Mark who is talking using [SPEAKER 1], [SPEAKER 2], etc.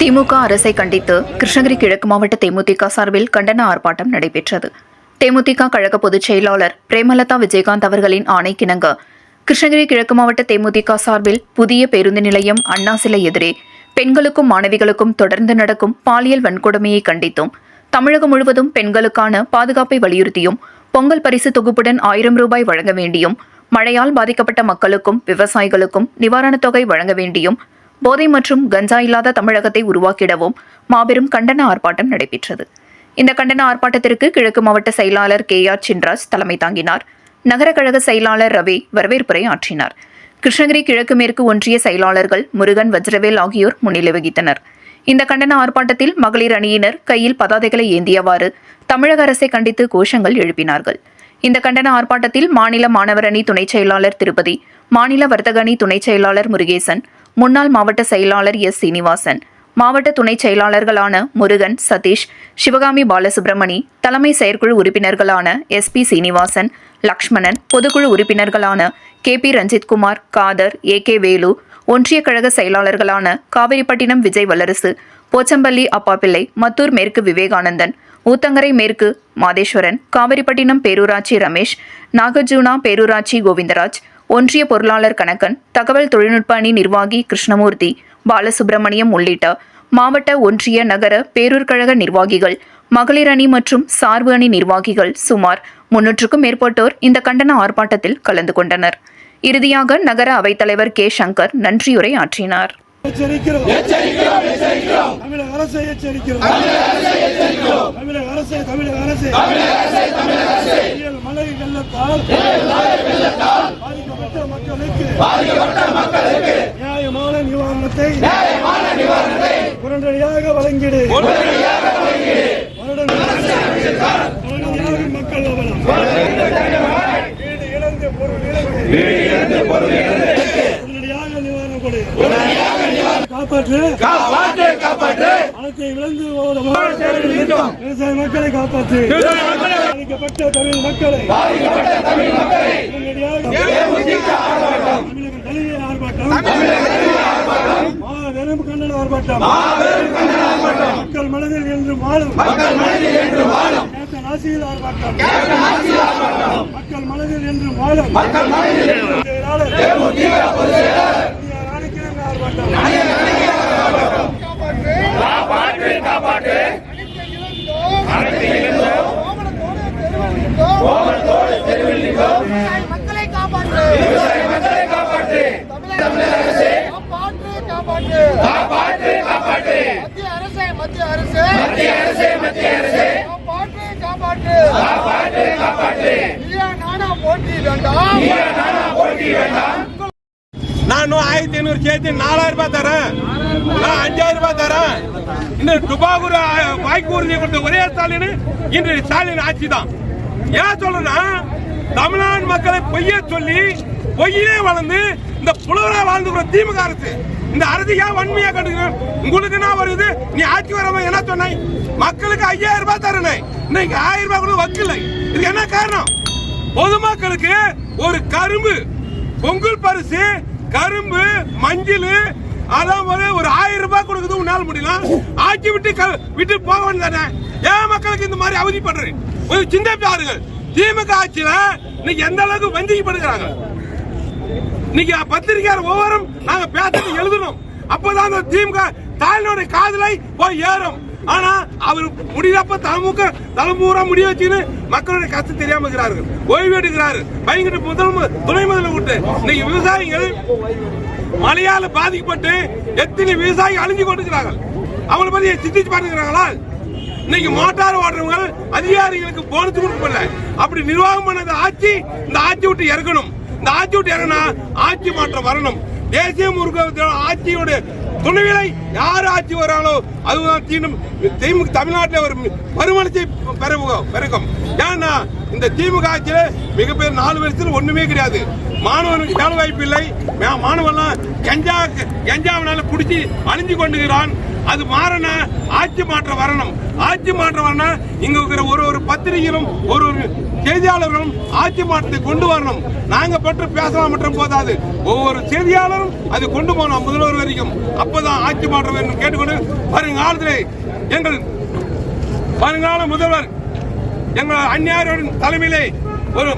[SPEAKER 1] திமுக அரசை கண்டித்து கிருஷ்ணகிரி கிழக்கு மாவட்ட தேமுதிக சார்பில் கண்டன ஆர்ப்பாட்டம் நடைபெற்றது. தேமுதிக கழக பொதுச் செயலாளர் பிரேமலதா விஜயகாந்த் அவர்களின் ஆணைக்கிணங்க கிருஷ்ணகிரி கிழக்கு மாவட்ட தேமுதிக சார்பில் புதிய பேருந்து நிலையம் அண்ணா சிலை எதிரே பெண்களுக்கும் மாணவிகளுக்கும் தொடர்ந்து நடக்கும் பாலியல் வன்கொடுமையை கண்டித்தும் தமிழகம் முழுவதும் பெண்களுக்கான பாதுகாப்பை வலியுறுத்தியும் பொங்கல் பரிசு தொகுப்புடன் ஆயிரம் ரூபாய் வழங்க வேண்டியும் மழையால் பாதிக்கப்பட்ட மக்களுக்கும் விவசாயிகளுக்கும் நிவாரணத் தொகை வழங்க வேண்டியும் போதை மற்றும் கஞ்சா இல்லாத தமிழகத்தை உருவாக்கிடவும் மாபெரும் கண்டன ஆர்ப்பாட்டம் நடைபெற்றது. இந்த கண்டன ஆர்ப்பாட்டத்திற்கு கிழக்கு மாவட்ட செயலாளர் கே ஆர் சின்ராஜ் தலைமை தாங்கினார். நகர கழக செயலாளர் ரவி வரவேற்புரை ஆற்றினார். கிருஷ்ணகிரி கிழக்கு மேற்கு ஒன்றிய செயலாளர்கள் முருகன் வஜ்ரவேல் ஆகியோர் முன்னிலை வகித்தனர். இந்த கண்டன ஆர்ப்பாட்டத்தில் மகளிர் அணியினர் கையில் பதாதைகளை ஏந்தியவாறு தமிழக அரசை கண்டித்து கோஷங்கள் எழுப்பினார்கள். இந்த கண்டன ஆர்ப்பாட்டத்தில் மாநில மாணவர் அணி துணைச் செயலாளர் திருப்பதி மாநில வர்த்தக அணி துணைச் செயலாளர் முருகேசன் முன்னாள் மாவட்ட செயலாளர் எஸ். சீனிவாசன் மாவட்ட துணைச் செயலாளர்களான முருகன் சதீஷ் சிவகாமி பாலசுப்ரமணி தலைமை செயற்குழு உறுப்பினர்களான எஸ். பி. சீனிவாசன் லக்ஷ்மணன் பொதுக்குழு உறுப்பினர்களான K. P. Ranjithkumar Kadar A. K. Velu ஒன்றிய கழக செயலாளர்களான காவிரிப்பட்டினம் விஜய் வல்லரசு போச்சம்பள்ளி அப்பாப்பிள்ளை மத்தூர் மேற்கு விவேகானந்தன் ஊத்தங்கரை மேற்கு மாதேஸ்வரன் காவிரிப்பட்டினம் பேரூராட்சி ரமேஷ் நாகர்ஜூனா பேரூராட்சி கோவிந்தராஜ் ஒன்றிய பொருளாளர் கணக்கன் தகவல் தொழில்நுட்ப அணி நிர்வாகி கிருஷ்ணமூர்த்தி பாலசுப்பிரமணியம் உள்ளிட்ட மாவட்ட ஒன்றிய நகர பேரூர் கழக நிர்வாகிகள் மகளிர் அணி மற்றும் சார்பு அணி நிர்வாகிகள் சுமார் முன்னூற்றுக்கும் மேற்பட்டோர் இந்த கண்டன ஆர்ப்பாட்டத்தில் கலந்து கொண்டனர். இறுதியாக நகர அவைத்தலைவர் கே. சங்கர் நன்றியுரை ஆற்றினார்.
[SPEAKER 2] எச்சரிக்கிறோம். தமிழக அரசை எச்சரிக்கிறோம். தமிழக அரசு தமிழக அரசு மழை வெள்ளத்தால் பாதிக்கப்பட்ட மக்களுக்கு நியாயமான நிவாரணத்தை உடனடியாக வழங்கிடு. உடனடியாக காப்பாற்று.
[SPEAKER 3] காப்பாற்று காப்பாற்று.
[SPEAKER 2] விழுந்து ஓடும் விவசாய மக்களை காப்பாற்று. பாதிக்கப்பட்ட தமிழ் மக்களை. மாபெரும் கண்டன ஆர்ப்பாட்டம். மக்கள் மனதில் என்று வாழும். கேப்டன் ஆர்ப்பாட்டம். மக்கள் மனதில் என்று வாழும். செயலாளர் ராணிக்கிழங்கு ஆர்ப்பாட்டம்
[SPEAKER 4] மக்களை காப்பாற்று. தமிழக அரசே காப்பாற்று. காப்பாற்று. மத்திய அரசே மத்திய அரசே மத்திய அரசே காப்பாற்று காப்பாற்று நீயா நானா போட்டி வேண்டாம்
[SPEAKER 3] இன்னும் ஆயிரத்தி ஐநூறு சேர்த்து நாலாயிரம் ரூபாய் தரேன் நான் அஞ்சாயிரம் ரூபாய் தரேன் இந்த துபாகூர் வாய்க்கூறுதி கொடுத்த ஒரே ஸ்டாலின் இன்று ஸ்டாலின் ஆட்சி தான் ஏன் சொல்றேன்னா தமிழ்நாடு மக்களை பொய்ய சொல்லி பொய்யே வளர்ந்து இந்த புலவரா வாழ்ந்துக்கிற திமுக அரசு இந்த அரசு ஏன் வன்மையா கண்டுக்கிறேன் உங்களுக்கு என்ன வருது நீ ஆட்சி வரவ என்ன சொன்ன மக்களுக்கு ஐயாயிரம் ரூபாய் தரணும் இன்னைக்கு ஆயிரம் ரூபாய் கூட வக்கில்லை இதுக்கு என்ன காரணம் பொதுமக்களுக்கு ஒரு கரும்பு பொங்கல் பரிசு கரும்பு மஞ்சள் அதான் ஒரு ஒரு ஆயிரம் ரூபாய் கொடுக்குறது உன்னால முடியல. ஆட்சி விட்டு க- விட்டு போக வேண்டியதானே? ஏன் மக்களுக்கு இந்த மாதிரி அவதிப்படுறேன் ஒரு சின்ன பாருங்கள் திமுக ஆட்சியில இன்னைக்கு எந்த அளவுக்கு வஞ்சிக்கப்படுகிறாங்க? இன்னைக்கு பத்திரிகையார் ஒவ்வொரும் நாங்க பேசுறது எழுதணும். அப்பதான் அந்த திமுக தாயினுடைய காதலை போய் ஏறும். ஆனா அவர் முடியறப்ப தலைமுக தலைமுறை முடிய வச்சுன்னு மக்களுடைய கஷ்டம் தெரியாம இருக்கிறார்கள் ஓய்வு எடுக்கிறாரு. பயங்கர முதல் மு- துணை முதல்ல விட்டு இன்னைக்கு விவசாயிகள் மழையால பாதிக்கப்பட்டு எத்தனை விவசாயி அழிஞ்சு கொண்டிருக்கிறார்கள்? அவங்களை பத்தி சிந்திச்சு பாருங்கிறாங்களா இன்னைக்கு மோட்டார் ஓடுறவங்க அதிகாரிகளுக்கு போனஸ் கொடுக்கல அப்படி நிர்வாகம் பண்ண ஆட்சி இந்த ஆட்சி விட்டு இறக்கணும் இந்த ஆட்சி விட்டு இறங்கினா ஆட்சி மாற்றம் வரணும். தேசிய முருக ஆட்சியோட துணைவிலை யார் ஆட்சி வராங்களோ அதுதான் தீண்டும் திமுக தமிழ்நாட்டில் ஒரு மறுமலர்ச்சி பெருகும் பெருகும். ஏன்னா இந்த திமுக ஆட்சியில் மிகப்பெரிய நாலு வருஷத்தில் ஒண்ணுமே கிடையாது. மாணவனுக்கு வேலை வாய்ப்பு இல்லை. மாணவன்லாம் கஞ்சா கஞ்சாவினால பிடிச்சி அழிஞ்சு கொண்டுகிறான் அது மாறணும் ஆட்சி மாற்றம் வரணும். ஆட்சி மாற்றம் வரணும் இங்க இருக்கிற ஒரு ஒரு பத்திரிகையிலும் ஒரு ஒரு செய்தியாளர்களும் ஆட்சி மாற்றத்தை கொண்டு வரணும். நாங்க பற்றி பேசலாம் மற்றும் போதாது. ஒவ்வொரு செய்தியாளரும் அது கொண்டு போனோம் முதல்வர் வரைக்கும். அப்பதான் ஆட்சி மாற்றம் என்று கேட்டுக்கொண்டு வருங்காலத்திலே எங்கள் வருங்கால முதல்வர் எங்கள் அந்நியாரின் தலைமையிலே ஒரு